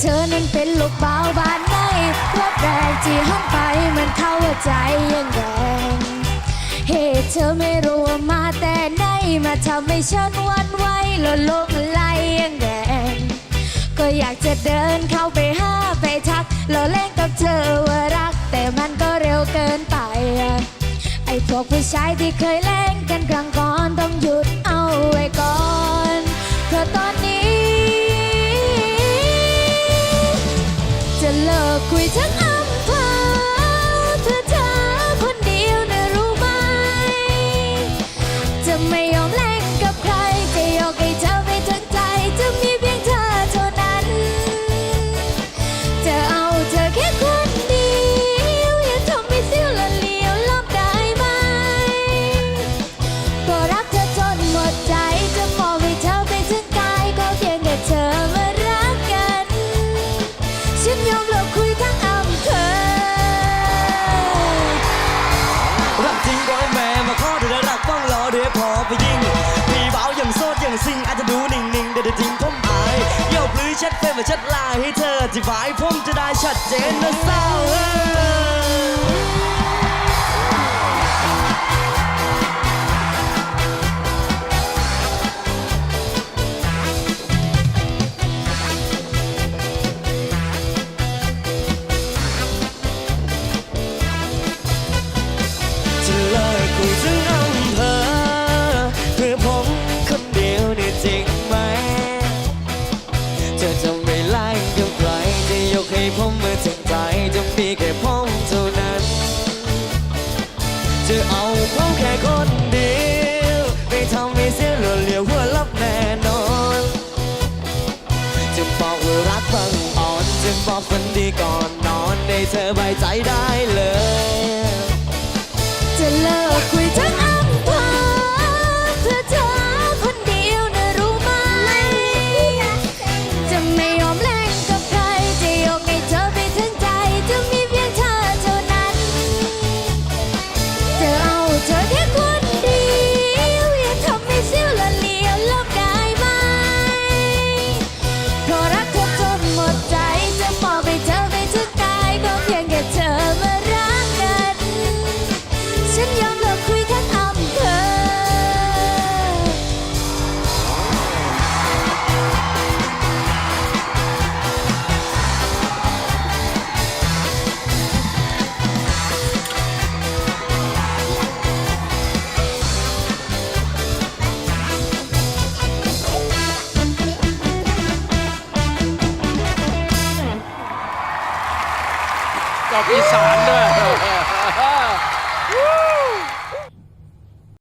เธอนั้นเป็นลูกเบาวบ้านไหนรับแรกที่หันไปมันเข้าใจยังแดงเหตุเธอไม่รู้ว่ามาแต่ไหนมาทำให้ฉันวันไหวแล้วโลกไหลยังแดงก็อยากจะเดินเข้าไปหาไปทักแล้วเล่นกับเธอว่ารัก แต่มันก็เร็วเกินไป ไอ้พวกผู้ชายที่เคยเล่นกันครั้งก่อน เลิกคุยทั้งอำเภอเธอเธอคนเดียวนะรู้ไหม จะไม่ยอม ซิ่งอาจจะดูนิ่งๆแต่จริงผมอายเย่าปลื้อแชัดเฟซมาแชัดไลน์ให้เธออธิบายผมจะได้ชัดเจนนะสาวเอ้ย ให้ผมมาถึงใจจะมีแค่ผมเท่านั้น จะเอาผมแค่คนเดียวไม่ทำให้เสียเหลือเหลียวหัวลับแน่นอน จะบอกว่ารักบังอ่อนจะบอกคนดีก่อนนอนให้เธอใบายใจได้เลย จะเลิกคุยทั้งอ จอีสานด้วย